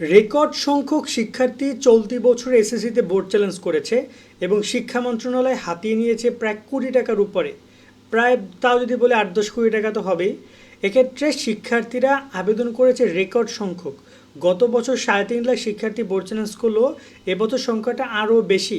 Record সংখ্যক শিক্ষার্থী চলতি বছর এসএসসিতে বোর্ড চ্যালেঞ্জ করেছে এবং শিক্ষা মন্ত্রণালয় হাতিয়ে নিয়েছে প্রায় কোটি টাকার উপরে। প্রায় তাও যদি বলে আট দশ কোটি টাকা তো হবেই। এক্ষেত্রে শিক্ষার্থীরা আবেদন করেছে রেকর্ড সংখ্যক। গত বছর সাড়ে তিন লাখ শিক্ষার্থী বোর্ড চ্যালেঞ্জ করলেও এবছর সংখ্যাটা আরও বেশি।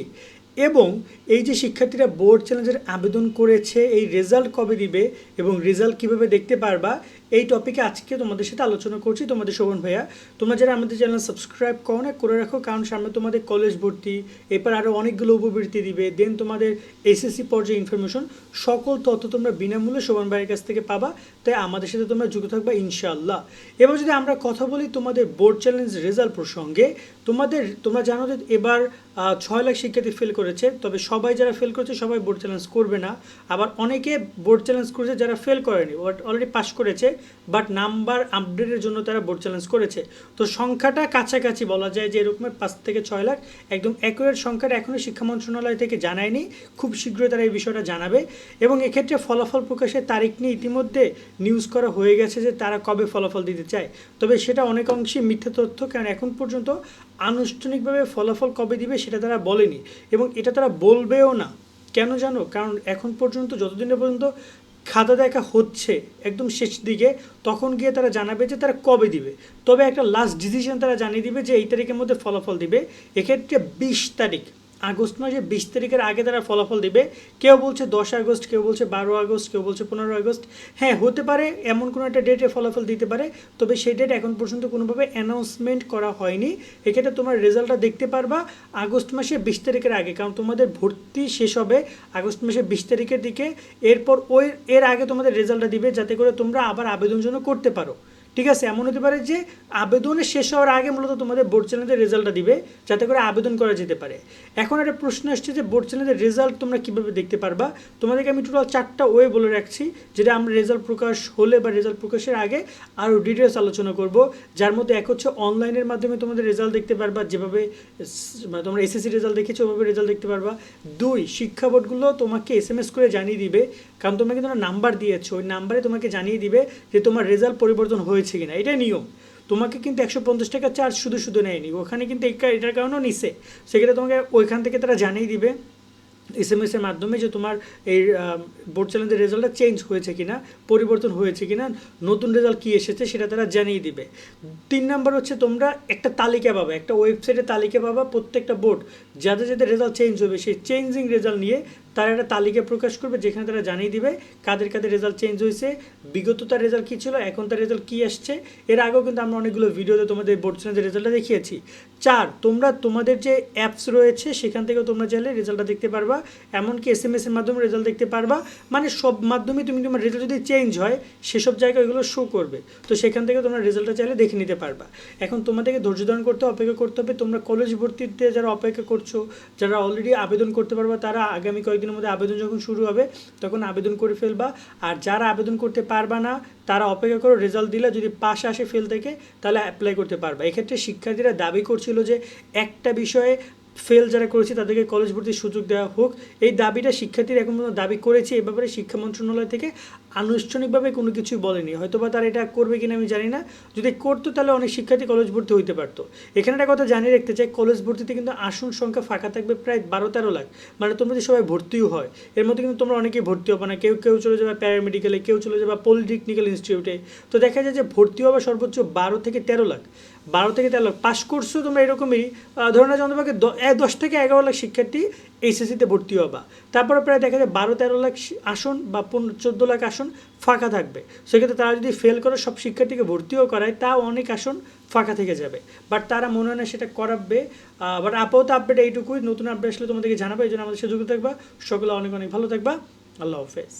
এবং এই যে শিক্ষার্থীরা বোর্ড চ্যালেঞ্জের আবেদন করেছে, এই রেজাল্ট কবে দিবে এবং রেজাল্ট কীভাবে দেখতে পারবা, এই টপিকে আজকে তোমাদের সাথে আলোচনা করছি। তোমাদের শোভন ভাইয়া, তোমরা যারা আমাদের চ্যানেল সাবস্ক্রাইব করো না, করে রাখো, কারণ সামনে তোমাদের কলেজ ভর্তি, এরপর আরও অনেকগুলো উপবৃত্তি দিবে দেন তোমাদের এসএসসি পর্যায়ে ইনফরমেশন সকল তথ্য তোমরা বিনামূল্যে শোভন ভাইয়ের কাছ থেকে পাবা। তাই আমাদের সাথে তোমরা যুক্ত থাকবা ইনশাআল্লাহ। এবার যদি আমরা কথা বলি তোমাদের বোর্ড চ্যালেঞ্জ রেজাল্ট প্রসঙ্গে, তোমাদের, তোমরা জানো যে এবার ছয় লাখ শিক্ষার্থী ফেল করেছে। তবে সবাই যারা ফেল করেছে, সবাই বোর্ড চ্যালেঞ্জ করবে না। আবার অনেকে বোর্ড চ্যালেঞ্জ করেছে, যারা ফেল করেনি বাট অলরেডি পাস করেছে বাট নাম্বার আপডেটের জন্য তারা বোর্ড চ্যালেঞ্জ করেছে। তো সংখ্যাটা কাছাকাছি বলা যায় যে এরকমের পাঁচ থেকে ছয় লাখ। একদম অ্যাকুরেট সংখ্যাটা এখনও শিক্ষা মন্ত্রণালয় থেকে জানায়নি। খুব শীঘ্রই তারা এই বিষয়টা জানাবে। এবং এক্ষেত্রে ফলাফল প্রকাশের তারিখ নিয়ে ইতিমধ্যে নিউজ করা হয়ে গেছে যে তারা কবে ফলাফল দিতে চায়। তবে সেটা অনেক অংশে মিথ্যা তথ্য, কারণ এখন পর্যন্ত আনুষ্ঠানিকভাবে ফলাফল কবে দিবে সেটা তারা বলেনি এবং এটা তারা বলবেও না। কেন জানো? কারণ এখন পর্যন্ত যতদিন পর্যন্ত খাতা দেখা হচ্ছে একদম শেষ দিকে, তখন গিয়ে তারা জানাবে যে তারা কবে দিবে। তবে একটা লাস্ট ডিসিশন তারা জানিয়ে দিবে যে এই তারিখের মধ্যে ফলাফল দিবে। এক্ষেত্রে বিশ তারিখ। আগস্ট মাসে বিশ তারিখের আগে তারা ফলাফল দিবে। কেউ বলছে দশ আগস্ট, কেউ বলছে বারো আগস্ট, কেউ বলছে পনেরো আগস্ট। হ্যাঁ হতে পারে এমন কোনো একটা ডেটে ফলাফল দিতে পারে, তবে সেই ডেট এখন পর্যন্ত কোনোভাবে অ্যানাউন্সমেন্ট করা হয়নি। এক্ষেত্রে তোমার রেজাল্টটা দেখতে পারবা আগস্ট মাসে বিশ তারিখের আগে, কারণ তোমাদের ভর্তি শেষ হবে আগস্ট মাসের বিশ তারিখের দিকে। এরপর ওই, এর আগে তোমাদের রেজাল্টটা দিবে, যাতে করে তোমরা আবার আবেদন জন্য করতে পারো। ঠিক আছে, এমন হতে পারে যে আবেদনের শেষ হওয়ার আগে মূলত তোমাদের বোর্ড চ্যানেলের রেজাল্টটা দিবে, যাতে করে আবেদন করা যেতে পারে। এখন একটা প্রশ্ন আসছে যে বোর্ড চ্যানেলের রেজাল্ট তোমরা কীভাবে দেখতে পারবা? তোমাদেরকে আমি টোটাল চারটা ওয়ে বলে রাখছি, যেটা আমরা রেজাল্ট প্রকাশ হলে বা রেজাল্ট প্রকাশের আগে আরও ডিটেলস আলোচনা করব। যার মধ্যে এক হচ্ছে অনলাইনের মাধ্যমে তোমাদের রেজাল্ট দেখতে পারবা, যেভাবে তোমরা এসএসসি রেজাল্ট দেখেছ, ওভাবে রেজাল্ট দেখতে পারবা। দুই, শিক্ষা বোর্ডগুলো তোমাকে এস এম এস করে জানিয়ে দিবে, কারণ তোমাকে তোমরা নাম্বার দিয়েছ, ওই নাম্বারে তোমাকে জানিয়ে দিবে যে তোমার রেজাল্ট পরিবর্তন হয়েছে কিনা এটাই নিয়ম। তোমাকে কিন্তু একশো পঞ্চাশ টাকা চার্জ শুধু শুধু নেয়নি, ওখানে কিন্তু এটার কারণেও নিছে। সেক্ষেত্রে তোমাকে ওইখান থেকে তারা জানিয়ে দিবে এস এম এসের মাধ্যমে যে তোমার এই বোর্ড চ্যালেঞ্জের রেজাল্টটা চেঞ্জ হয়েছে কিনা, পরিবর্তন হয়েছে কিনা, নতুন রেজাল্ট কী এসেছে সেটা তারা জানিয়ে দিবে। তিন নাম্বার হচ্ছে তোমরা একটা তালিকা পাবা, একটা ওয়েবসাইটে তালিকা পাবা প্রত্যেকটা বোর্ড যাদের যাদের রেজাল্ট চেঞ্জ হবে, সেই চেঞ্জিং রেজাল্ট নিয়ে তারা একটা তালিকা প্রকাশ করবে যেখানে তারা জানিয়ে দিবে কাদের কাদের রেজাল্ট চেঞ্জ হয়েছে, বিগত তার রেজাল্ট কী ছিল, এখন তার রেজাল্ট কী আসছে। এর আগেও কিন্তু আমরা অনেকগুলো ভিডিওতে তোমাদের বোর্ড চ্যালেঞ্জের রেজাল্টটা দেখিয়েছি। চার, তোমরা তোমাদের যে অ্যাপস রয়েছে সেখান থেকেও তোমরা চাইলে রেজাল্টটা দেখতে পারবা, এমনকি এস এম এসের মাধ্যমে রেজাল্ট দেখতে পারবা। মানে সব মাধ্যমে তুমি তোমার রেজাল্ট যদি চেঞ্জ হয়, সেসব জায়গায় ওইগুলো শো করবে। তো সেখান থেকে তোমরা রেজাল্টটা চাইলে দেখে নিতে পারবা। এখন তোমাদেরকে ধৈর্য ধারণ করতে অপেক্ষা করতে হবে। তোমরা কলেজ ভর্তিতে যারা অপেক্ষা করছ, যারা অলরেডি আবেদন করতে পারবা, তারা আগামী কয়েকদিনের মধ্যে আবেদন যখন শুরু হবে, তখন আবেদন করে ফেলবা। আর যারা আবেদন করতে পারবা না, তারা অপেক্ষা করো রেজাল্ট দিলে যদি পাশে আসে ফেল থেকে, তাহলে অ্যাপ্লাই করতে পারবা। এক্ষেত্রে শিক্ষার্থীরা দাবি করছিল যে, একটা বিষয়ে ফেল যারা করেছে, তাদেরকে কলেজ ভর্তির সুযোগ দেওয়া হোক। এই দাবিটা শিক্ষার্থীরা এখন দাবি করেছে, এ ব্যাপারে শিক্ষা মন্ত্রণালয় থেকে আনুষ্ঠানিকভাবে কোনো কিছুই বলেনি। হয়তো বা তারা এটা করবে কিনা আমি জানি না। যদি করতো তাহলে অনেক শিক্ষার্থী কলেজ ভর্তি হইতে পারতো। এখানে একটা কথা জানিয়ে রাখতে চাই কলেজ ভর্তিতে কিন্তু আসন সংখ্যা ফাঁকা থাকবে প্রায় বারো তেরো লাখ। মানে তোমরা যদি সবাই ভর্তিও হয়, এর মধ্যে কিন্তু তোমরা অনেকেই ভর্তি হবে না। কেউ কেউ চলে যাবে প্যারামেডিক্যালে কেউ চলে যাবে পলিটেকনিক্যাল ইনস্টিটিউটে তো দেখা যায় যে ভর্তি হবে সর্বোচ্চ বারো থেকে তেরো লাখ। বারো থেকে তেরো লাখ। পাস করছ তোমরা এরকমই। ধরো না দশ থেকে এগারো লাখ শিক্ষার্থী এইচএসসিতে ভর্তি হবা। তারপরে প্রায় দেখা যায় বারো তেরো লাখ আসন বা পনেরো চোদ্দ লাখ আসন ফাঁকা থাকবে। সেক্ষেত্রে তারা যদি ফেল করে সব শিক্ষার্থীকে ভর্তিও করায়, তাও অনেক আসন ফাঁকা থেকে যাবে। বাট তারা মনে হয় না সেটা করাবে। বাট আপাতত আপডেট এইটুকুই। নতুন আপডেট আসলে তোমাদেরকে জানাবে, এই জন্য আমাদের যুক্ত থাকবা। সকলে অনেক অনেক ভালো থাকবা। আল্লাহ হাফেজ।